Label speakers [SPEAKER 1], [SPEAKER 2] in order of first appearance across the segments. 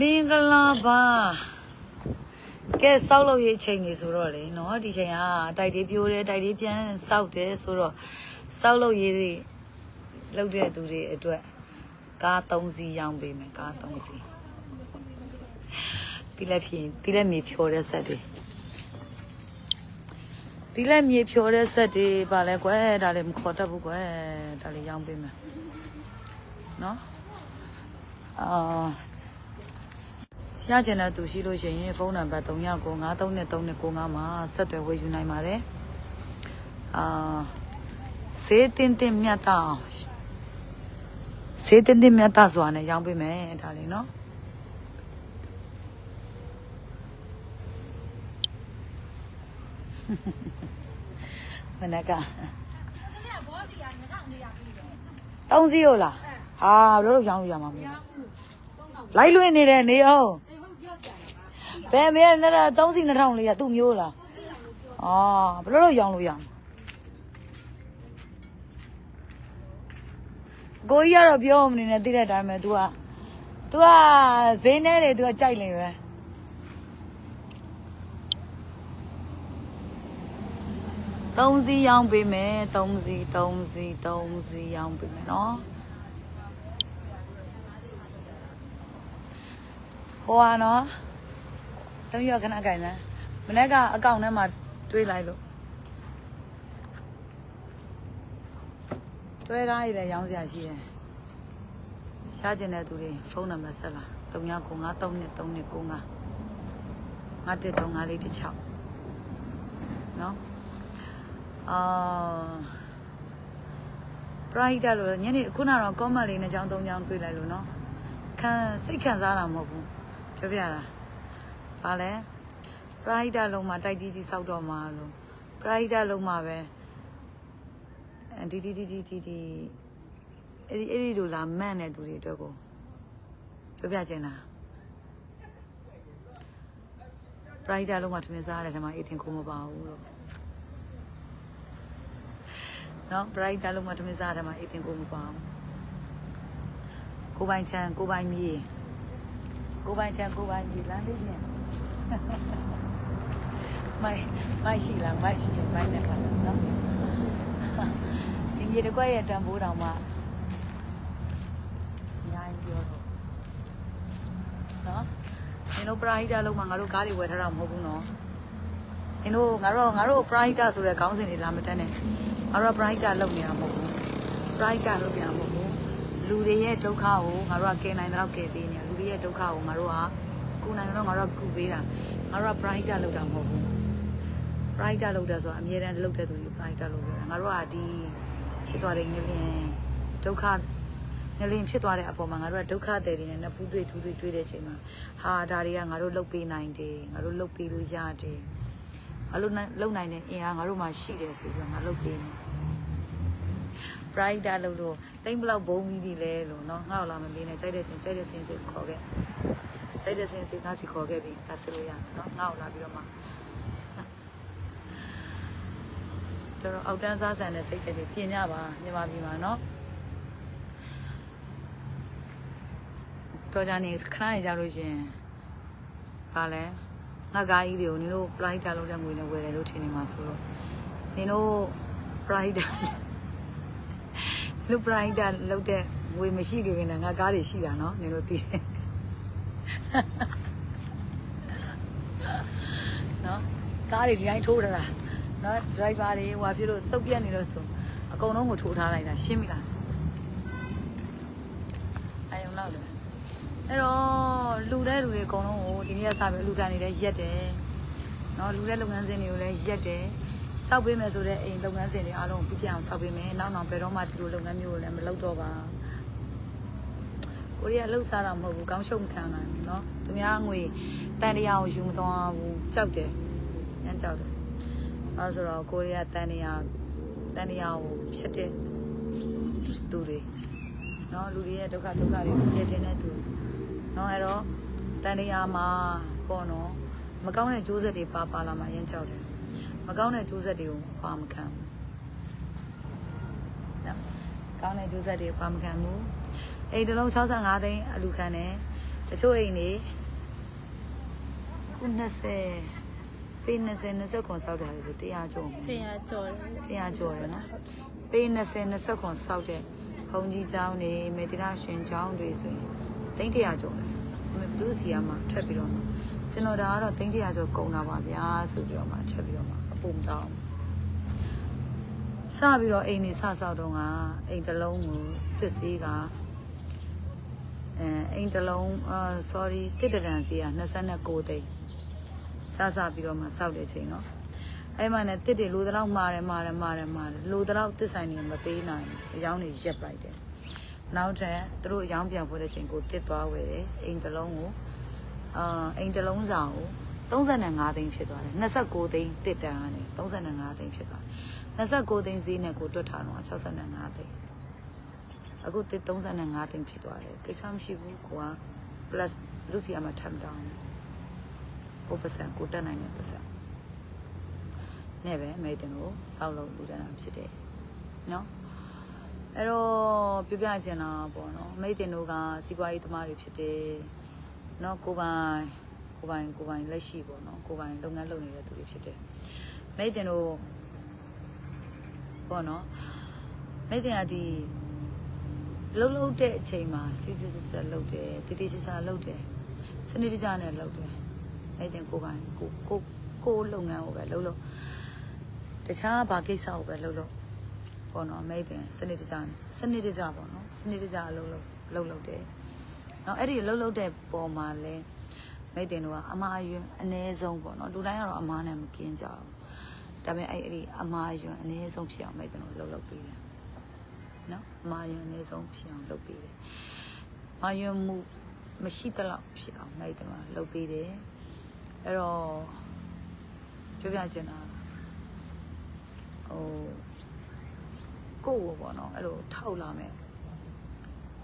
[SPEAKER 1] မင်္ဂလာပါကဲစောက်လို့ရေးချိန်နေဆိုတော့လေနော်ဒီချိန်ကတိုက်လေးပြိုးတယ်တိုက်လေးပြန်စောက်တယ်ဆိုတော့စောက်လို့ရေးတွေလောက်တဲ့သူတွေအတွက်ကား3စီးရောင်းပေးမယ်ကား3စီးဒီလက်ဖြင့်ဒီလက်မြေဖြော်တဲ့ဆက်တွေဒီလက်မြေဖြော်တဲ့ဆက်တွေပါလဲကွယ်ဒါလည်းမခေါ်တတ်ဘူးကွယ်ဒါလေးရောင်းပေးမယ်နော် အာရချင်တဲ့သူရှိလို့ရှိရင်ဖုန်းနံပါတ်39939395မှာဆက်သွယ်ဝေယူနိုင်ပါတယ်အာစေးတင်တင်မြတ်တာအောင်စေးတင်တင်မြတ်တာစွာနဲ့ရောင်းပေးမယ်ဒါလေးနော်မနက်ကတောင်းစီရောလားဟာဘယ်လိုရောင်းလို့ရမှာမလဲ လိုက်လွင်နေတယ်နေအောင်ဘယ်မဲနဲ့တောင်းစီ2000လေးကသူ့မျိုးလားအာဘယ်လိုရောင်းလို့ရမှာကိုကြီးကတော့ပြောမနေနဲ့သိတဲ့အတိုင်းပဲ तू က तू ကဈေးနဲ့လေ तू ကကြိုက်လေပဲသုံးစီရောင်းပေးမယ်သုံးစီသုံးစီသုံးစီရောင်းပေးမယ်နော် ဟိုဟာနော်တုံးရခဏကြိုင်လားမနေ့ကအကောင့်ထဲမှာတွေးလိုက်လို့တွဲကားရည်လည်းရောင်းစရာရှိတယ်ရှားကျင်တဲ့သူတွေဖုန်းနံပါတ်ဆက်လာ39933395 5135လေးတစ်ချောက်နော်အာပရိုက်တာလို့ညနေခုနကတော့ comment လေးနဲ့ကြောင်း၃ကြောင်းတွေ့လိုက်လို့နော်ခံစိတ်ခံစားတာမဟုတ်ဘူး ပြောပြတာဘာလဲပရိုက်တာလုံးမှာတိုက်ကြီးကြီးစောက်တော့မှာလို့ပရိုက်တာလုံးမှာပဲဒီဒီဒီဒီဒီဒီအဲ့ဒီအဲ့ဒီလိုလာမန့်တဲ့သူတွေအတွက်ကိုပြောပြချင်တာပရိုက်တာလုံးမှာထမင်းစားရတယ်ဓမ္မအေးတင်ကိုမပါဘူးလို့နော်ပရိုက်တာလုံးမှာထမင်းစားရတယ်ဓမ္မအေးတင်ကိုမပါဘူးကိုပိုင်ချမ်းကိုပိုင်မြေ ကိုပိုင်ချမ်းကိုပိုင်မြေလမ်းလေးနဲ့မိုင်မိုင်ရှိလားမိုင်ရှိမိုင်နဲ့ပါနော်ဒီမြေတစ်ခွက်ရဲ့တန်ဖိုးတောင်မှအများကြီးပြောတော့နော်နင်တို့ပရာဟိတလုံးမှာငါတို့ကားတွေဝယ်ထားတာမဟုတ်ဘူးနော်နင်တို့ငါတို့ငါတို့ပရာဟိတဆိုတဲ့ခေါင်းစဉ်တွေလာမတက်နဲ့ငါတို့ပရာဟိတလုပ်နေတာမဟုတ်ဘူးပရာဟိတလုပ်နေတာမဟုတ်ဘူး လူတွေရဲ့ဒုက္ခကိုငါတို့ကကယ်နိုင်တော့ကယ်ပေးနေတာလူတွေရဲ့ဒုက္ခကိုငါတို့ကကုနိုင်တော့ငါတို့ကကုပေးတာငါတို့ကပရာဟိတလုပ်တာမဟုတ်ဘူးပရာဟိတလုပ်တယ်ဆိုတာအမြဲတမ်းလုပ်တဲ့သူတွေပရာဟိတလုပ်တယ်ငါတို့ကဒီဖြစ်သွားတဲ့ငလျင်ဒုက္ခငလင်ဖြစ်သွားတဲ့အပေါ်မှာငါတို့ကဒုက္ခတွေတွေနဲ့နှစ်ဖူးတွေ့ထူးတွေ့တွေ့တဲ့အချိန်မှာဟာဒါတွေကငါတို့လှုပ်ပေးနိုင်တယ်ငါတို့လှုပ်ပေးလို့ရတယ်အလုံးလှုပ်နိုင်တဲ့အင်အားငါတို့မှာရှိတယ်ဆိုပြီးတော့ငါလှုပ်ပေးနေ brighter လို့လို့တိမ်ဘလောက်ဘုံပြီးပြီလဲလို့နော်ငါ့ကိုလာမမေးနဲ့ကြိုက်တဲ့စင်ကြိုက်တဲ့စင်စစ်ခေါ်ခဲ့ကြိုက်တဲ့စင်စစ်ငါစီခေါ်ခဲ့ပြီဒါဆိုလို့ရနော်ငါ့ကိုလာပြီးတော့မှတော်တော်အောက်တန်းစားဆန်တဲ့စိတ်ကလေးပြင်ကြပါမြန်မာပြည်မှာနော်တော်ကြနေခဏနေကြလို့ရှင်ဘာလဲငါကားကြီးတွေကိုနင်တို့ pride လုပ်တဲ့ငွေနဲ့ဝယ်တယ်လို့ထင်နေမှာဆိုတော့နင်တို့ pride လူပရိုက်တာလောက်တဲ့ငွေမရှိခင်ကငါကားတွေရှိတာနော်နင်တို့သိတယ်နော်ကားတွေဒီတိုင်းထိုးထားတာနော်ဒရိုက်ဘာတွေဟိုဖြစ်လို့စုပ်ပြက်နေလို့ဆိုအကုန်လုံးကိုထိုးထားလိုက်တာရှင်းပြီလားအယုံလောက်တယ်အဲ့တော့လူတဲ့လူတွေအကုန်လုံးကိုဒီနေ့ကစပြီးလူကန်တွေလည်းရက်တယ်နော်လူတဲ့လုပ်ငန်းစဉ်တွေကိုလည်းရက်တယ် စောက်ပေးမယ်ဆိုတဲ့အိမ်လုပ်ငန်းစဉ်တွေအားလုံးကိုပြပြအောင်စောက်ပေးမယ်နောက်နောက်ဘယ်တော့မှဒီလိုလုပ်ငန်းမျိုးကိုလည်းမလုပ်တော့ပါကိုရီးယားလှုပ်ရှားတာမဟုတ်ဘူးကောင်းရှုံခံနိုင်ဘူးเนาะသူများငွေတန်တရားကိုယူမသွားဘူးကြောက်တယ်ညံ့ကြောက်တယ်အဲဆိုတော့ကိုရီးယားတန်တရားတန်တရားကိုဖြစ်တဲ့သူတွေเนาะလူတွေရဲ့ဒုက္ခဒုက္ခတွေကိုပြည့်တင်တဲ့သူ နော်အဲ့တော့တန်တရားမှာပေါ့နော်မကောင်းတဲ့ကျိုးဆက်တွေပါပါလာမှရမ်းကြောက်တယ် မကောင်းတဲ့ကျိုးဆက်တွေကိုပါမခံဘူးနော်ကောင်းတဲ့ကျိုးဆက်တွေပါမခံဘူးအိမ်တစ်လုံး65သိန်းအလူခံတယ်တချို့အိမ်နေခု20ပေး20 20ခွန်စောက်တယ်ဆို100ကျော်မယ်
[SPEAKER 2] တရားကြော်တယ်
[SPEAKER 1] တရားကျော်တယ်နော်ပေး20 20ခွန်စောက်တဲ့ဘုံကြီးကျောင်းတွေမေတ္တာရှင်ကျောင်းတွေဆိုရင်သိန်း100ကျော်တယ်ဘယ်သူစီရမှာထပ်ပြီးတော့မှကျွန်တော်ဒါကတော့သိန်း100ကျော်ကုန်တာပါဗျာဆိုပြီးတော့မှထပ်ပြီးတော့မှအ ပုံတောင်းစပြီးတော့အိမ်နေစဆောက်တော့ကအိမ်တစ်လုံးကိုသစ်စေးကအဲအိမ်တစ်လုံးအာ sorry တစ်တရန်စီက29သိန်းစစပြီးတော့မှစောက်တဲ့ချိန်နော်အဲ့မှနဲ့တစ်တွေလိုတော့မာတယ်မာတယ်မာတယ်မာတယ်လိုတော့တစ်ဆိုင်နေမပေးနိုင်ဘူးအယောင်းတွေရက်လိုက်တယ်နောက်ထပ်သူတို့အယောင်းပြန်ဖွင့်တဲ့ချိန်ကိုတစ်သွားဝယ်တယ်အိမ်တစ်လုံးကိုအာအိမ်တစ်လုံးဆောင်ကို 35သိန်းဖြစ်သွားတယ်29သိန်းတစ်တန်ကနေ35သိန်းဖြစ်သွားတယ်29သိန်းဈေးနဲ့ကိုတွတ်ထားတော့65သိန်းအခုတစ်35သိန်းဖြစ်သွားတယ်ကိစ္စမရှိဘူးကွာ plus လူစီယာမှာထပ်တောင်းဟိုပတ်စံကိုတက်နိုင်တဲ့ပတ်စံနဲ့ပဲအမေတင်ကိုစောက်လို့လူတန်းတာဖြစ်တယ်နော်အဲ့တော့ပြပြချင်တာပေါ့နော်အမေတင်တို့ကစီးပွားရေးသမားတွေဖြစ်တယ်နော်ကိုပိုင် ကိုပိုင်ကိုပိုင်လက်ရှိပေါ့နော်ကိုပိုင်လုပ်ငန်းလုပ်နေတဲ့သူတွေဖြစ်တယ်အမေတင်တို့ပေါ့နော်အမေတင်ကဒီလှုပ်လှုပ်တဲ့အချိန်မှာစီးစီးဆက်ဆက်လှုပ်တယ်တည်တည်ချာချာလှုပ်တယ်စနစ်တကျနဲ့လှုပ်တယ်အမေတင်ကိုပိုင်ကိုကိုကိုလုပ်ငန်းကိုပဲလှုပ်လှုပ်တခြားဘာကိစ္စကိုပဲလုပ်လို့ပေါ့နော်အမေတင်စနစ်တကျစနစ်တကျပေါ့နော်စနစ်တကျအလုပ်လုပ်လုပ်လုပ်တယ်။နော်အဲ့ဒီလှုပ်လှုပ်တဲ့ပုံမှာလဲ မိတ်တင်တို့ကအမားယွန်းအ ਨੇ ဆုံးပေါ့နော်လူတိုင်းကတော့အမားနဲ့မကင်းကြဘူး။ဒါပေမဲ့အဲ့အဲ့ဒီအမားယွန်းအ ਨੇ ဆုံးဖြစ်အောင်မိတ်တင်တို့လှုပ်လှုပ်ပေးတယ်။နော်အမားယွန်းအ ਨੇ ဆုံးဖြစ်အောင်လုပ်ပေးတယ်။မာယွန်းမှုမရှိတလောက်ဖြစ်အောင်မိတ်တင်တို့လှုပ်ပေးတယ်။အဲ့တော့ပြောပြချင်တာဟိုကိုယ့်ကိုပေါ့နော်အဲ့လိုထောက်လာမယ်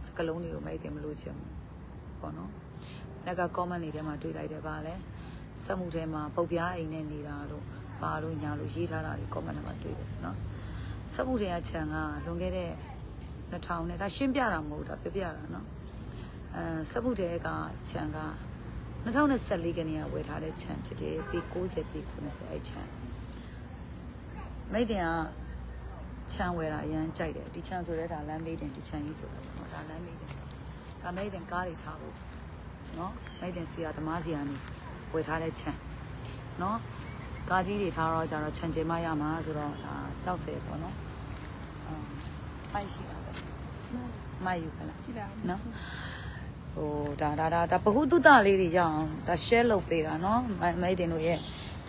[SPEAKER 1] စကလုံးတွေကိုမိတ်တယ်မလို့ချင်ဘူးပေါ့နော် လက်က comment တွေထဲမှာတွေ့လိုက်တယ်ဗာလဲစက်မှုထဲမှာပုတ်ပြားအိမ်နဲ့နေတာလို့ပါလို့ညာလို့ရေးထားတာတွေ comment ထဲမှာတွေ့တယ်နော်စက်မှုတွေကခြံကလွန်ခဲ့တဲ့2000နဲ့ဒါရှင်းပြတာမဟုတ်တာပြပြတာနော်အဲစက်မှုတွေကခြံက2014ကနေကဝယ်ထားတဲ့ခြံဖြစ်တယ်ပြီး60ပြီး90အဲ့ခြံမိတ်တင်ကချမ်းဝယ်တာအရန်ကြိုက်တယ်ဒီချမ်းဆိုတဲ့ဒါလမ်းမေးတင်ဒီချမ်းကြီးဆိုတာပေါ့နော်ဒါလမ်းမေးတင်ဒါမိတ်တင်ကားတွေထားဖို့ နော်မိတ်တင်စီရသမားစီကနေဝယ်ထားတဲ့ချမ်းနော်ကားကြီးတွေထားတော့ကြတော့ချမ်းကျင်မရမှာဆိုတော့ဒါကြောက်စဲပေါ့နော်အမ်ဖိုက်ရှိတာပဲမိုက်ယူခလား
[SPEAKER 2] ရှိတာ
[SPEAKER 1] နော်ဟိုဒါဒါဒါဒါဘ ഹു တုတလေးတွေရအောင်ဒါ share လုပ်ပေးတာနော်မိုက်မိုက်တင်တို့ရဲ့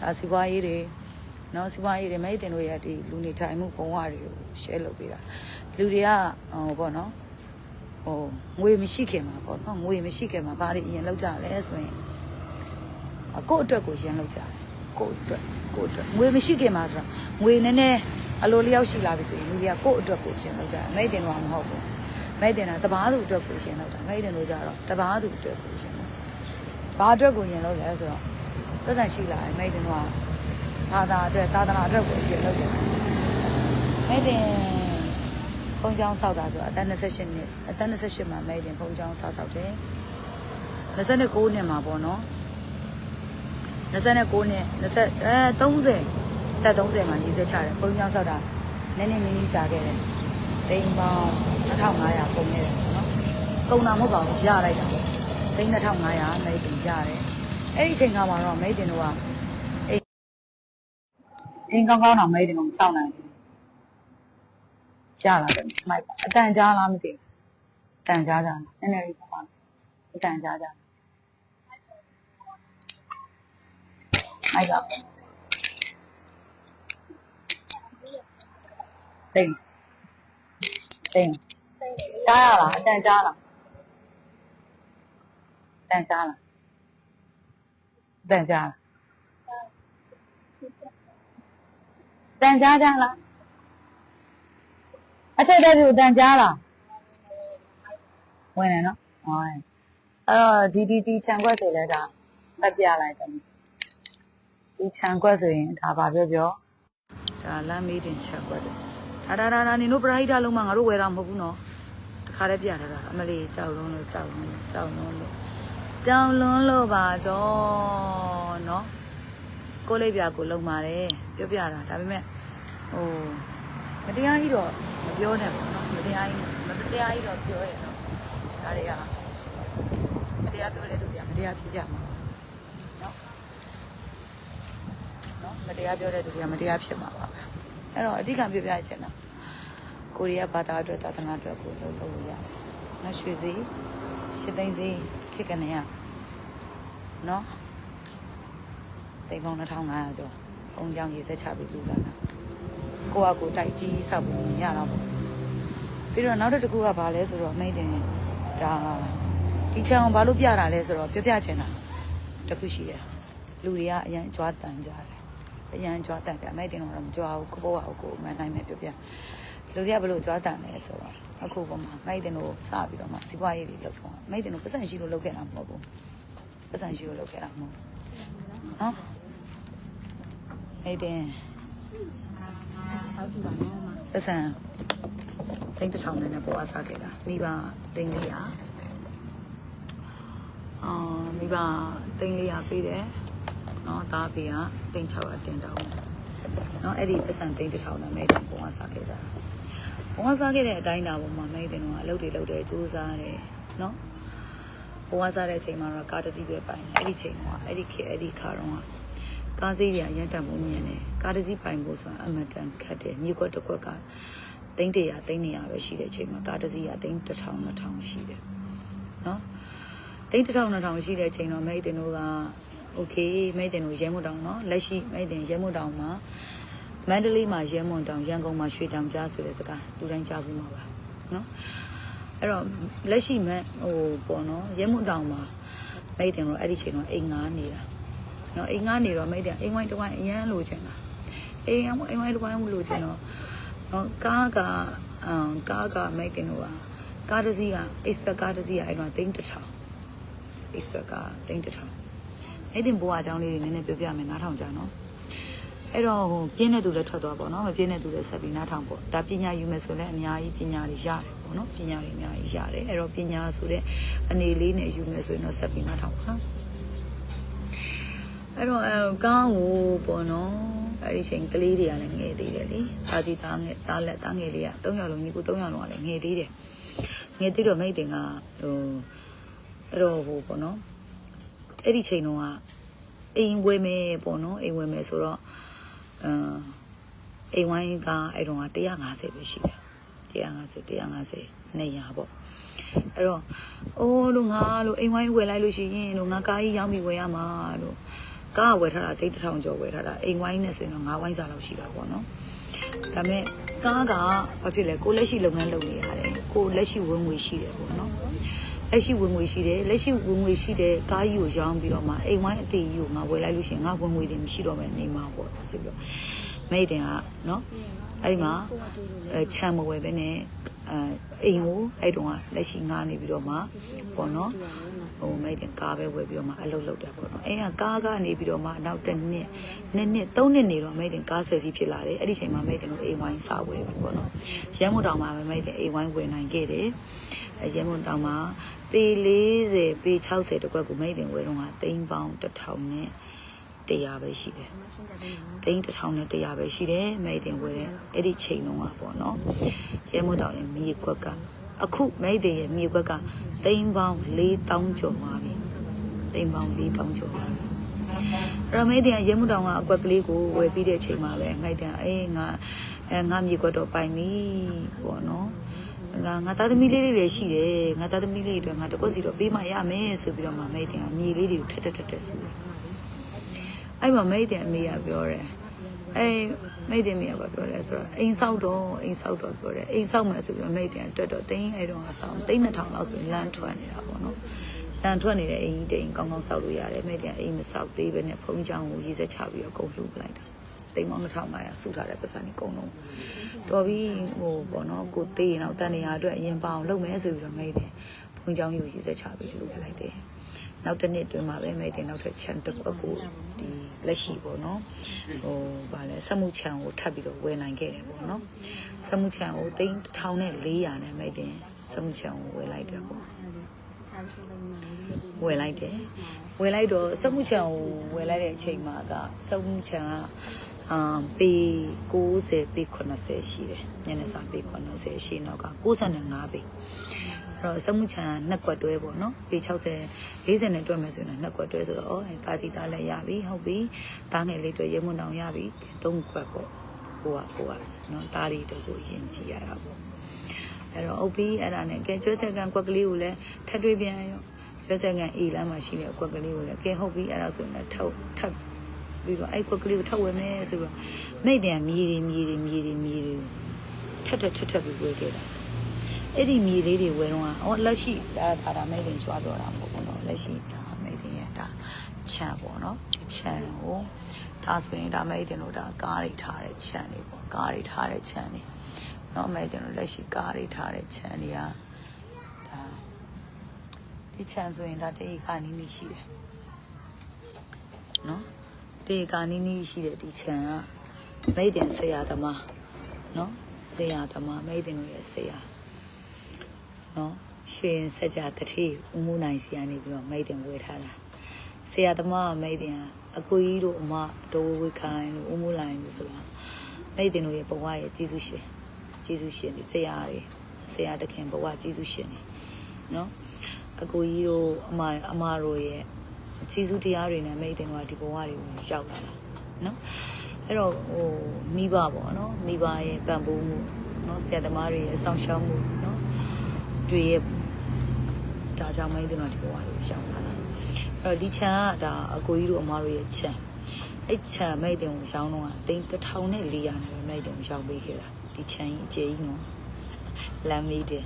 [SPEAKER 1] ဒါစီပွားရေးတွေနော်စီးပွားရေးတွေမိတ်တင်တို့ရဲ့ဒီလူနေထိုင်မှုဘဝတွေကို share လုပ်ပေးတာလူတွေကဟိုပေါ့နော် ဟိုငွေမရှိခင်မှာပေါ့နော်ငွေမရှိခင်မှာဘာတွေအရင်လောက်ကြလဲဆိုရင်အကို့အတွက်ကိုရင်လောက်ကြတယ်ကို့အတွက်ကို့အတွက်ငွေမရှိခင်မှာဆိုတော့ငွေနည်းနည်းအလိုလျောက်ရှိလာပြီဆိုရင်လူတွေကကို့အတွက်ကိုရှင်လောက်ကြတယ်မိတ်တင်တော့မဟုတ်ဘူးမိတ်တင်တာတပားသူအတွက်ကိုရှင်လောက်တာမိတ်တင်တို့ကြတော့တပားသူအတွက်ကိုရှင်လောက်ဘာအတွက်ကိုရင်လောက်လဲဆိုတော့သက်ဆိုင်ရှိလာတယ်မိတ်တင်တော့ဘာသာအတွက်သာသနာအတွက်ကိုအရှင်လုပ်တယ်။မိတ်တင် ဘုံချောင်းဆောက်တာဆိုတာအသက်28နှစ်အသက်28မှာမိတ်တင်ဘုံချောင်းဆောက်ဆောက်တယ်။29နှစ်မှာပေါ့နော်။29နှစ်20အဲ30တက်30မှာရေးစချတယ်ဘုံချောင်းဆောက်တာနည်းနည်းနည်းနည်းကြာခဲ့တယ်။တိမ်ပေါင်း2500ပုံနေတယ်ပေါ့နော်။ကုန်တာမဟုတ်ပါဘူးရလိုက်တာပေါ့။တိမ်2500မိတ်တင်ရတယ်။အဲ့ဒီအချိန်ကမှတော့မိတ်တင်တို့ကအင်းကောင်းကောင်းတော့မဲတယ်မစောင့်နိုင်ဘူးရလာတယ်မိုက်ပါအတန်ကြားလားမသိဘူး အတန်ကြားကြလားနည်းနည်းလေးပါအတန်ကြားကြမိုက်ပါတိတ်တိတ်ကြားရလား အတန်ကြားလားအတန်ကြားလားအတန်ကြားလား တန်ကြားကြလားအထက်တက်ပြီးတန်ကြားလားဝင်တယ်နော်ဟောအဲ့တော့ဒီဒီဒီခြံခွက်ဆိုလဲဒါပတ်ပြလိုက်တယ်ဒီခြံခွက်ဆိုရင်ဒါပါပြောပြောဒါလမ်းမေးတင်ခြံခွက်တယ်ဒါဒါဒါဒါနင်တို့ပရိဟိတလုံးမငါတို့ဝယ်တာမဟုတ်ဘူးနော်တ ခါတည်းပြထားတာအမလေးကြောက်လုံးလို့ကြောက်လုံးလို့ကြောက်လုံးလို့ကြောက်လုံးလို့ပါတော့เนาะကိုလေးပြကိုလုံပါတယ်ပြောပြတာဒါပေမဲ့ဟို မတရားကြီးတော့မပြောနဲ့ပေါ့နော်မတရားကြီးမတရားကြီးတော့ပြောရတော့ဒါတွေကမတရားပြောတဲ့သူတွေကမတရားပြကြမှာနော်နော်မတရားပြောတဲ့သူတွေကမတရားဖြစ်မှာပါပဲအဲ့တော့အဓိကပြပြချင်တာကိုရီးယားဘာသာအတွက်သာသနာအတွက်ကိုလုပ်လို့ရတယ်။ငါရွှေစည်းရှစ်သိန်းစည်းခေကနေရနော်သိန်းပေါင်း2500ကျော်အုံကြောင်ရေးဆက်ချပြီးလူလာတာ ကိုကကိုတိုက်ကြီးဆောက်ပြီးရတော့ပေါ့ပြီးတော့နောက်တစ်ခုကဘာလဲဆိုတော့မိတ်တင်ဒါဒီချောင်းဘာလို့ပြတာလဲဆိုတော့ပြောပြချင်တာတစ်ခုရှိတယ်လူတွေကအရင်ကြွားတန်ကြတယ်အရင်ကြွားတန်ကြမိတ်တင်တော့မကြွားဘူးကိုဘောကကိုမန်နိုင်မယ်ပြောပြလူတွေကဘယ်လိုကြွားတန်လဲဆိုတော့အခုပေါ်မှာမိုက်တင်တို့စပြီးတော့မှစီးပွားရေးတွေလုပ်တော့မိုက်တင်တို့ပတ်စံရှိလို့လုပ်ခဲ့တာမဟုတ်ဘူးပတ်စံရှိလို့လုပ်ခဲ့တာမဟုတ်ဘူးနော်မိုက်တင်
[SPEAKER 2] ဟုတ်ပြီပါနော်မ
[SPEAKER 1] ပတ်စံတိတ်တစ်ချောင်းနဲ့ပေါ်အစားခဲ့တာမိဘတိတ်လေးရအော်မိဘတိတ်လေးရပေးတယ်နော်သားပေးကတိတ်600တင်တောင်းတယ်နော်အဲ့ဒီပတ်စံတိတ်တစ်ချောင်းနဲ့မိုက်တင်ပေါ်အစားခဲ့ကြတာဘဝစားခဲ့တဲ့အတိုင်းတာပေါ်မှာမိတ်တယ်တော့အလုပ်တွေလုပ်တယ်စူးစမ်းတယ်နော်ဘဝစားတဲ့အချိန်မှာတော့ကားတစ်စီးပဲပိုင်တယ်အဲ့ဒီချိန်ကအဲ့ဒီခေတ်အဲ့ဒီခါတော့ ကားစီးတွေအရန်တန်ဖို့မြင်တယ်ကားတစ်စီးပိုင်ဖို့ဆိုတာအမတန်ခက်တယ်မြို့ကွက်တစ်ကွက်ကတိန်းတရာတိန်းနေရပဲရှိတဲ့အချိန်မှာကားတစ်စီးကတိန်းတစ်ထောင်နှစ်ထောင်ရှိတယ်နော်တိန်းတစ်ထောင်နှစ်ထောင်ရှိတဲ့အချိန်တော့မိတ်တယ်တို့ကโอเคမိတ်တယ်တို့ရဲမတောင်နော်လက်ရှိမိတ်တယ်ရဲမတောင်မှာ မန္တလေးမှာရဲမွန်တောင်ရန်ကုန်မှာရွှေတောင်ကြားဆိုတဲ့စကားလူတိုင်းကြားဘူးမှာပါနော်အဲ့တော့လက်ရှိမဲ့ဟိုပေါ့နော်ရဲမွန်တောင်မှာမိတ်တင်တော့အဲ့ဒီချိန်တော့အိမ်ငားနေတာ နော်အိမ်ငားနေတော့မိတ်တင်အိမ်ဝိုင်းတစ်ဝိုင်းအရန်လိုချင်တာအိမ်အိမ်ဝိုင်းတစ်ဝိုင်းလိုချင်တော့နော်ကားကအမ်ကားကမိတ်တင်တော့ကားတစ်စီးက expect ကားတစ်စီးကအဲ့တော့တိန်းတစ်ထောင် expect ကတိန်းတစ်ထောင်အဲ့ဒီဘွားအကြောင်းလေးတွေနည်းနည်းပြောပြမယ်နားထောင်ကြနော်အဲ့တော့ဟိုပြင်းတဲ့သူလည်းထွက်သွားပေါ့နော်မပြင်းတဲ့သူလည်းဆက်ပြီးနားထောင်ပေါ့ဒါပညာယူမယ်ဆိုလည်းအများကြီးပညာတွေရတယ်ပေါ့နော်ပညာတွေအများကြီးရတယ်အဲ့တော့ပညာဆိုတဲ့အနေလေးနဲ့ယူမယ်ဆိုရင်တော့ဆက်ပြီးနားထောင်ပါနော် အဲ့တော့အဲကောင်းကိုပေါ့နော်အဲ့ဒီချိန်ကလေးတွေကလည်းငယ်သေးတယ်လေဒါကြီးသားငယ်သားလက်သားငယ်လေးက၃ယောက်လုံးညီကို၃ယောက်လုံးကလည်းငယ်သေးတယ်ငယ်သေးတော့မိတ်တင်ကဟိုအဲ့တော့ဟိုပေါ့နော်အဲ့ဒီချိန်တုန်းကအိမ်ဝယ်မယ်ပေါ့နော်အိမ်ဝယ်မယ်ဆိုတော့အမ်အိမ်ဝိုင်းကအဲ့တော့150ပဲရှိတယ်150 150နေရပေါ့အဲ့တော့အိုးလို့ငါလို့အိမ်ဝိုင်းဝယ်လိုက်လို့ရှိရင်လို့ငါကားကြီးရောင်းပြီးဝယ်ရမှာလို့ ကားကဝယ်ထားတာတိတ်တစ်ထောင်ကျော်ဝယ်ထားတာအိမ်ဝိုင်းနဲ့ဆိုရင်တော့9ဝိုင်းစာလောက်ရှိတာပေါ့နော်ဒါပေမဲ့ကားကဘာဖြစ်လဲကိုလက်ရှိလုပ်ငန်းလုပ်နေရတယ်ကိုလက်ရှိဝင်ငွေရှိတယ်ပေါ့နော်လက်ရှိဝင်ငွေရှိတယ်လက်ရှိဝင်ငွေရှိတဲ့ကားကြီးကိုရောင်းပြီးတော့မှအိမ်ဝိုင်းအသေးကြီးကိုငါဝယ်လိုက်လို့ရှိရင်ငါဝင်ငွေတွေမရှိတော့မယ်နေမှာပေါ့ဆိုပြီးတော့မိတ်တင်ကနော်အဲ့ဒီမှာအဲချမ်းမဝယ်ပဲနဲ့အဲအိမ်ကိုအဲ့တုန်းကလက်ရှိငါနေပြီးတော့မှပေါ့နော် ဟိုမိတ်တင်ကားပဲဝယ်ပြီးတော့မှအလုပ်လုပ်တယ်ပေါ့နော်အဲ့ကကားကနေပြီးတော့မှနောက်တစ်နှစ်နှစ်နှစ်သုံးနှစ်နေတော့မိတ်တင်ကားဆယ်စီးဖြစ်လာတယ်အဲ့ဒီချိန်မှာမိတ်တင်တို့အိမ်ဝိုင်းစဝယ်ပြီပေါ့နော်ရမ်းမတောင်မှာပဲမိတ်တင်အိမ်ဝိုင်းဝယ်နိုင်ခဲ့တယ်အဲရမ်းမတောင်မှာပေ40ပေ60တကွက်ကိုမိတ်တင်ဝယ်တော့ကသိန်းပေါင်း1000နဲ့100ပဲရှိတယ်သိန်းတစ်ထောင်နဲ့100ပဲရှိတယ်မိတ်တင်ဝယ်တဲ့အဲ့ဒီချိန်လုံးကပေါ့နော်ရဲမတောင်ရဲ့မြေကွက်က အခုမိတ်တင်ရဲ့မြေကွက်ကသိန်းပေါင်း4000ကျော်ပါပြီသိန်းပေါင်း4000ကျော်ပါပြီအဲ့တော့မိတ်တင်ရဲ့ရဲမတောင်ကအကွက်ကလေးကိုဝယ်ပြီးတဲ့အချိန်မှာပဲမိတ်တင်ကအေးငါအဲငါမြေကွက်တော့ပိုင်ပြီပေါ့နော်ငါငါသားသမီးလေးတွေလည်းရှိတယ်ငါသားသမီးလေးတွေအတွက်ငါတကွက်စီတော့ပေးမှရမယ်ဆိုပြီးတော့မှမိတ်တင်ကမြေလေးတွေကိုထက်ထက်ထက်ထက်ဆိုတယ်အဲ့မှာမိတ်တယ်အမေကပြောတယ်အဲ မိတ်တယ်မေကပြောတယ်ဆိုတော့အိမ်ဆောက်တော့အိမ်ဆောက်တော့ပြောတယ်အိမ်ဆောက်မယ်ဆိုပြီးတော့မိတ်တယ်အတွက်တော့တင်းအဲ့တော့ဆောက်တင်း2000လောက်ဆိုရင်လမ်းထွက်နေတာပေါ့နော်လမ်းထွက်နေတဲ့အိမ်ကြီးတိမ်ကောင်းကောင်းဆောက်လို့ရတယ်မိတ်တယ်အိမ်မဆောက်သေးပဲနဲ့ဖုံးချောင်းကိုရေးစက်ချပြီးတော့ကုန်လှူပလိုက်တာတိမ်မောင်း2500စုထားတဲ့ပတ်စံကြီးကုန်လုံးတော်ပြီဟိုပေါ့နော်ကိုသေးရင်တော့တန်နေရအတွက်အရင်ပအောင်လုပ်မယ်ဆိုပြီးတော့မိတ်တယ်ဖုံးချောင်းယူရေးစက်ချပြီးလှူပလိုက်တယ် နောက်တစ်နှစ်အတွင်းမှာပဲမိတ်တင်နောက်ထပ်ခြံတစ်ခွက်ကိုဒီလက်ရှိပေါ့နော်ဟိုဗာလဲစက်မှုခြံကိုထပ်ပြီးတော့ဝယ်နိုင်ခဲ့တယ်ပေါ့နော်စက်မှုခြံကိုသိန်း1400နဲ့မိတ်တင်စစက်မှုချံကိုဝယ်လိုက်တယ်ပေါ့ဝယ်လိုက်တယ်ဝယ်လိုက်တော့စက်မှုချံကိုဝယ်လိုက်တဲ့အချိန်မှာကစက်မှုချံကအာပေ90ပေ80ရှိတယ်ညနေစာပေ80ရှိနောက်က65ပေအဲ့ တော့စက်မှုချံကနှစ်ကွက်တွဲပေါ့နော်ပေ60 40နဲ့တွက်မယ်ဆိုရင်နှစ်ကွက်တွဲဆိုတော့အော်တာကြီးသားလည်းရပြီဟုတ်ပြီတားငယ်လေးတွေရေမွန်တောင်ရပြီသုံးကွက်ပေါ့ဟိုကဟိုကနော်တားလေးတို့ကိုယဉ်ကြည့်ရတာပေါ့အဲ့တော့အုပ်ပြီးအဲ့ဒါနဲ့ကဲကျွဲဆက်ကန်ကွက်ကလေးကိုလည်းထပ်တွေးပြန်ရောကျွဲဆက်ကန်အေးလမ်းမှာရှိတဲ့ကွက်ကလေးကိုလည်းကဲဟုတ်ပြီအဲ့ဒါဆိုရင်ထုတ်ထပ်ပြီးတော့အဲ့ကွက်ကလေးကိုထုတ်ဝယ်မယ်ဆိုတော့မိတ်တန်မြေရီမြေရီမြေရီမြေရီထပ်ထပ်ထပ်ထပ်ပြီးဝယ်ခဲ့တာ အဲ့ဒီမြေလေးတွေဝယ်တော့အော်လက်ရှိဒါဒါဒါမိတ်တင်ကြွားပြောတာမဟုတ်ဘူးเนาะလက်ရှိဒါမိတ်တင်ရဲ့ဒါခြံပေါ့เนาะဒီခြံကိုဒါဆိုရင်ဒါမိတ်တင်တို့ဒါကားတွေထားတဲ့ခြံတွေပေါ့ကားတွေထားတဲ့ခြံတွေเนาะမိတ်တင်တို့လက်ရှိကားတွေထားတဲ့ခြံတွေကဒါဒီခြံဆိုရင်ဒါတေးကာနီးနီးရှိတယ်เนาะတေးကာနီးနီးရှိတဲ့ဒီခြံကမိတ်တင်ဆရာသမားเนาะဆရာသမားမိတ်တင်တို့ရဲ့ဆရာ နော်ရွှေစကြတတိဦးမှုနိုင်စီကနေပြီးတော့မိတ်တင်ဝေထားတာဆရာသမားကမိတ်တင်ကအကိုကြီးတို့အမတော်ဝေခိုင်တို့ဦးမှုနိုင်တို့ဆိုတာမိတ်တင်တို့ရဲ့ဘဝရဲ့ကျေးဇူးရှင်ကျေးဇူးရှင်ဒီဆရာတွေဆရာတခင်ဘဝကျေးဇူးရှင်နေနော်အကိုကြီးတို့အမအမတို့ရဲ့ကျေးဇူးတရားတွေနဲ့မိတ်တင်တို့ကဒီဘဝတွေကိုရောက်လာတာနော်အဲ့တော့ဟိုမိဘပေါ့နော်မိဘရဲ့ပံ့ပိုးမှုနော်ဆရာသမားတွေရဲ့စောင့်ရှောက်မှုနော် တွေရဲ့ဒါကြောင့်မင်းတို့တော့ဒီဘဝကိုရှောင်လာတာအဲ့တော့ဒီခြံကဒါအကိုကြီးတို့အမတို့ရဲ့ခြံအဲ့ခြံမိတ်တင်ကိုရှောင်းတော့တိန်1400နဲ့ပဲမိတ်တင်ကိုရှောင်းပေးခဲ့တာဒီခြံကြီးအကျယ်ကြီးနော်လမ်းမေးတယ်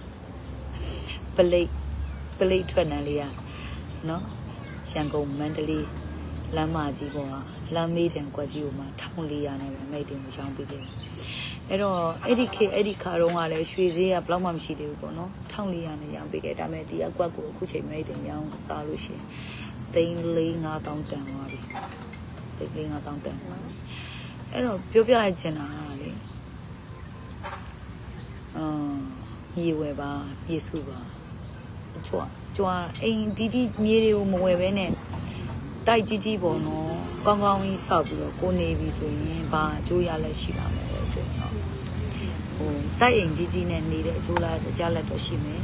[SPEAKER 1] ပလိတ်ပလိတ်ထွက်နန်းလေးကနော်ရန်ကုန်မန္တလေးလမ်းမကြီးပေါ်ကလမ်းမေးတယ်ကွက်ကြီးကိုမှ1400နဲ့ပဲမိတ်တင်ကိုရှောင်းပေးခဲ့တယ် အဲ့တော့အဲ့ဒီခေတ်အဲ့ဒီခါတုန်းကလည်းရွှေဈေးကဘယ်တော့မှမရှိသေးဘူးပေါ့နော်1400နဲ့ရောင်းပေးခဲ့ဒါပေမဲ့ဒီအကွက်ကိုအခုချိန်မိတ်တင်ရောင်းစားလို့ရှိရင်သိန်း4 5000တန်သွားပြီသိန်း4 5000တန်သွားပြီအဲ့တော့ပြောပြရချင်တာကလေအာမြေဝယ်ပါမြေစုပါကြွားကြွားအိမ်ဒီဒီမြေတွေကိုမဝယ်ဘဲနဲ့တိုက်ကြီးကြီးပေါ့နော်ကောင်းကောင်းကြီးစောက်ပြီးတော့ကိုနေပြီဆိုရင်ဘာအကျိုးရလက်ရှိပါမယ်လဲဆိုရင်တော့ ဟိုတိုက်အိမ်ကြီးကြီးနဲ့နေတဲ့အကျိုးလာကြလက်တော့ရှိမယ်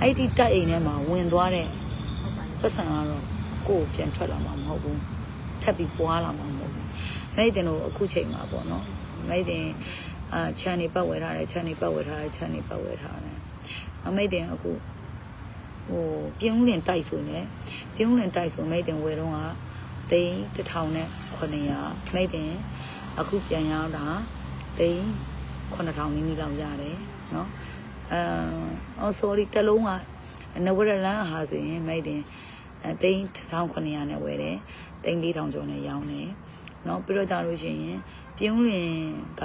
[SPEAKER 1] အဲ့ဒီတိုက်အိမ်ထဲမှာဝင်သွားတဲ့ပတ်စံကတော့ကိုယ်ပြန်ထွက်လာမှာမဟုတ်ဘူးထပ်ပြီးပွားလာမှာမဟုတ်ဘူးမိတ်တင်တို့အခုချိန်မှာပေါ့နော်မိတ်တင်အာခြံနေပတ်ဝဲထားတယ်ခြံနေပတ်ဝဲထားတယ်ခြံနေပတ်ဝဲထားတယ်အမိတ်တင်အခုဟိုပြင်းဦးလင်တိုက်ဆိုနေပြင်းဦးလင်တိုက်ဆိုမိတ်တင်ဝယ်တော့ကတိန်1000နဲ့900မိတ်တင်အခုပြန်ရောက်တာတိန် 9000နီးနီးလောက်ရတယ်နော်အဲအော် sorry တလုံးကနဝရလန်ဟာဆိုရင်မိတ်တင်အဲတိန်း1900နဲ့ဝယ်တယ်တိန်း4000ကျော်နဲ့ရောင်းတယ်နော်ပြီးတော့ကြလို့ရှိရင်ပြင်းလင်က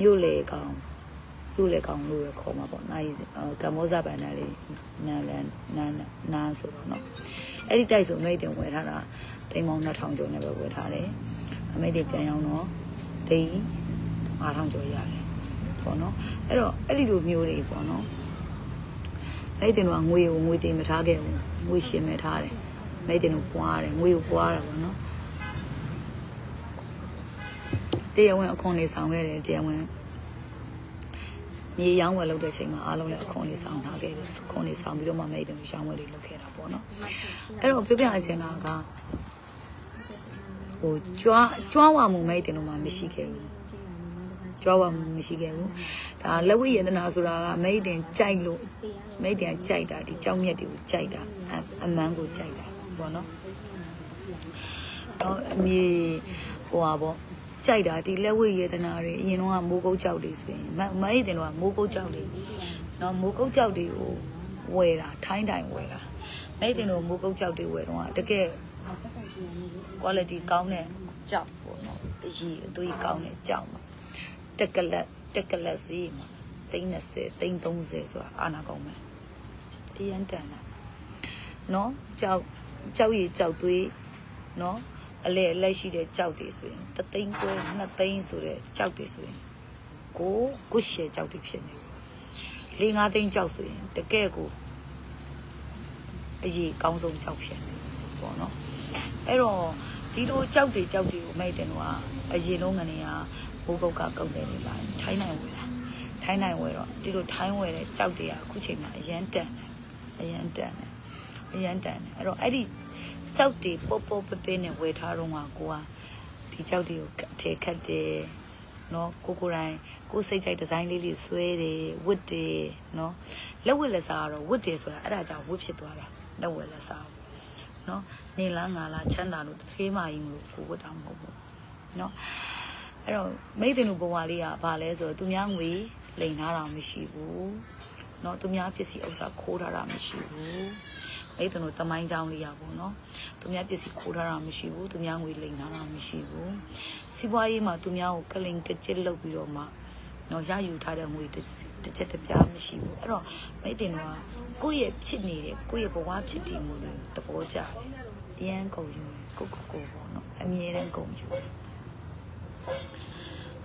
[SPEAKER 1] မြို့လေကောင်မြို့လေကောင်လို့ခေါ်မှာပေါ့နိုင်ကမ္ဘောဇာပန်နယ်လေးနာလန်နာနာဆိုတော့နော်အဲ့ဒီတိုက်ဆိုမိတ်တင်ဝယ်ထားတာတိန်းပေါင်း2000ကျော်နဲ့ပဲဝယ်ထားတယ်အမိတ်တင်ပြန်ရောင်းတော့တိန်း5000ကျော်ရတယ် ပေါ့နော်အဲ့တော့အဲ့ဒီလိုမျိုးတွေပေါ့နော်မိတ်တင်တော့ငွေကိုငွေတင်မထားခဲ့ဘူးငွေရှင်မထားတယ်မိတ်တင်တော့ပွားတယ်ငွေကိုပွားတာပေါ့နော်တရားဝင်အခွန်လေးဆောင်ခဲ့တယ်တရားဝင်မြေရောင်းဝယ်လုပ်တဲ့ချိန်မှာအားလုံးလည်းအခွန်လေးဆောင်ထားခဲ့တယ်အခွန်လေးဆောင်ပြီးတော့မှမိတ်တင်ရောင်းဝယ်လေးလုပ်ခဲ့တာပေါ့နော်အဲ့တော့ပြောပြချင်တာကဟိုကြွားကြွားဝမှုမိတ်တင်တော့မှမရှိခဲ့ဘူး ကြွားဝမှုမရှိခဲ့ဘူးဒါလက်ဝိယတနာဆိုတာကမိတ်တင်ကြိုက်လို့မိတ်တင်ကြိုက်တာဒီကြောက်မြက်တွေကိုကြိုက်တာအမှန်ကိုကြိုက်တာပေါ့နော်တော့အမြေဟိုပါပေါ့ကြိုက်တာဒီလက်ဝိယေတနာတွေအရင်တော့မိုးကုတ်ကြောက်တွေဆိုရင်မမအိတင်တော့မိုးကုတ်ကြောက်တွေနော်မိုးကုတ်ကြောက်တွေကိုဝယ်တာထိုင်းတိုင်ဝယ်တာမိတင်တို့မိုးကုတ်ကြောက်တွေဝယ်တော့တကယ် quality ကောင်းတဲ့ကြောက်ပေါ့နော်အကြီးအသွေးကောင်းတဲ့ကြောက်မှာ တက်ကလက်တက်ကလက်စီးမှာ30 30ဆိုတာအာနာကောင်းမယ်အရန်တန်တာနော်ကြောက်ကြောက်ရည်ကြောက်သွေးနော်အလဲအလက်ရှိတဲ့ကြောက်တွေဆိုရင်တသိန်းခွဲနှစ်သိန်းဆိုတဲ့ကြောက်တွေဆိုရင်ကိုကိုရှယ်ကြောက်တွေဖြစ်နေ၄၅သိန်းကြောက်ဆိုရင်တကယ်ကိုအရေးကောင်းဆုံးကြောက်ဖြစ်တယ်ပေါ့နော်အဲ့တော့ဒီလိုကြောက်တွေကြောက်တွေကိုမိတ်တယ်တော့အရင်လုံးကနေက ဘိုးဘုတ်ကကုတ်တယ်နေလာထိုင်းနိုင်ဝယ်လာထိုင်းနိုင်ဝယ်တော့ဒီလိုထိုင်းဝယ်တဲ့ကြောက်တွေကအခုချိန်မှာအရန်တန်တယ်အရန်တန်တယ်အရန်တန်တယ်အဲ့တော့အဲ့ဒီကြောက်တွေပေါပေါပပနဲ့ဝယ်ထားတော့ကကိုကဒီကြောက်တွေကိုအထည်ခတ်တယ်နော်ကိုကိုယ်တိုင်ကိုယ်စိတ်ကြိုက်ဒီဇိုင်းလေးလေးဆွဲတယ်ဝတ်တယ်နော်လက်ဝတ်လက်စားကတော့ဝတ်တယ်ဆိုတာအဲ့ဒါကြောင့်ဝတ်ဖြစ်သွားတာလက်ဝတ်လက်စားနော်နေလားငါလားချမ်းသာလို့တစ်ဖေးမကြီးမလို့ကိုဝတ်တာမဟုတ်ဘူးနော် အဲ့တော့မိတ်တင်လူဘဝလေးကဘာလဲဆိုတော့သူများငွေလိန်ထားတာမရှိဘူးနော်သူများပစ္စည်းဥစ္စာခိုးထားတာမရှိဘူးမိတ်တင်လူတမိုင်းချောင်းလေးရပေါ့နော်သူများပစ္စည်းခိုးထားတာမရှိဘူးသူများငွေလိန်ထားတာမရှိဘူးစီးပွားရေးမှာသူများကိုကလိန်ကကြစ်လုပ်ပြီးတော့မှတော့ရယူထားတဲ့ငွေတစ်တစ်ချက်တစ်ပြားမရှိဘူးအဲ့တော့မိတ်တင်တော့ကိုယ့်ရဲ့ဖြစ်နေတဲ့ကိုယ့်ရဲ့ဘဝဖြစ်တည်မှုတွေသဘောကျတယ်အရန်ကုန်ယူတယ်ကိုကိုကိုပေါ့နော်အမြဲတမ်းကုန်ယူတယ်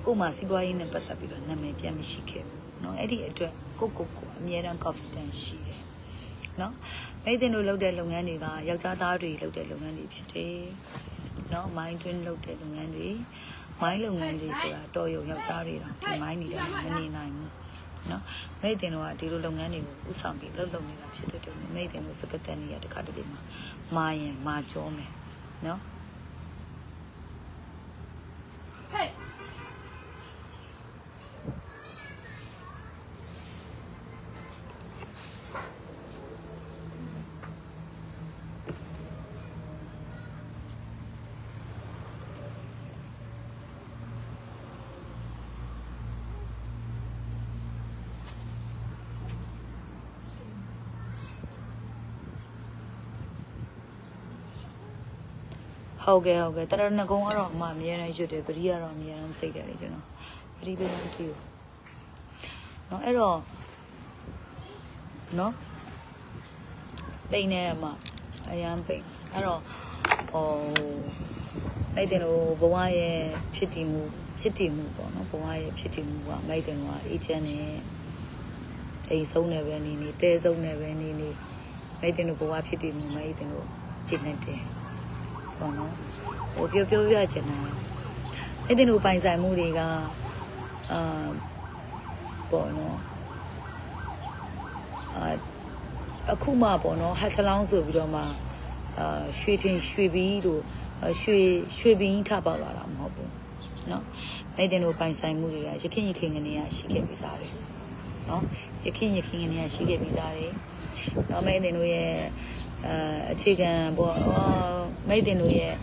[SPEAKER 1] ကို့မှာစီးပွားရေးနဲ့ပတ်သက်ပြီးတော့နာမည်ပြန်မရှိခဲ့ဘူးเนาะအဲ့ဒီအတွက်ကိုကိုကိုအမြဲတမ်း confidence ရှိတယ်เนาะမိတ်တင်တို့လုပ်တဲ့လုပ်ငန်းတွေကယောက်ျားသားတွေလုပ်တဲ့လုပ်ငန်းတွေဖြစ်တယ်เนาะ mind twin လုပ်တဲ့လုပ်ငန်းတွေမိုင်းလုပ်ငန်းတွေဆိုတာတော်ရုံယောက်ျားတွေတော့ဒီမိုင်းနေတယ်မနေနိုင်ဘူးเนาะမိတ်တင်တို့ကဒီလိုလုပ်ငန်းတွေကိုဥဆောင်ပြီးလုပ်လုပ်နေတာဖြစ်တဲ့အတွက်မိတ်တင်တို့စကတ်တန်နေရတခါတလေမှာမာရင်မာကြောမယ်เนาะ ဟုတ်ကဲ့ဟုတ်ကဲ့တရဏဂုံကတော့အမအများနဲ့ရွတ်တယ်ပရိကတော့အများနဲ့စိတ်တယ်လေကျွန်တော်ပရိပေးမှမသိဘူးเนาะအဲ့တော့เนาะပိန်နေအမအရန်ပိန်အဲ့တော့ဟိုမိတ်တင်တို့ဘဝရဲ့ဖြစ်တည်မှုဖြစ်တည်မှုပေါ့နော်ဘဝရဲ့ဖြစ်တည်မှုကမိတ်တင်တို့ကအေဂျင့်နဲ့အိမ်ဆုံးနေပဲနေနေတဲဆုံးနေပဲနေနေမိတ်တင်တို့ဘဝဖြစ်တည်မှုမိတ်တင်တို့ကျင့်နေတယ် ပေါ့နော်ဟိုပြောပြောပြချင်တာအဲ့ဒီလိုပိုင်ဆိုင်မှုတွေကအာပေါ့နော်အာအခုမှပေါ့နော်ဟတ်ချလောင်းဆိုပြီးတော့မှအာရွှေတင်ရွှေဘီတို့ရွှေရွှေဘင်းထပေါက်လာတာမဟုတ်ဘူးเนาะအဲ့ဒီလိုပိုင်ဆိုင်မှုတွေကရခင်ရခင်ကနေရရှိခဲ့ပြီးသားတယ်เนาะရခင်ရခင်ကနေရရှိခဲ့ပြီးသားတယ်เนาะမဲတင်တို့ရဲ့ အဲအခြေခံပေါ့ဟောမိတ်တင်တို့ရဲ့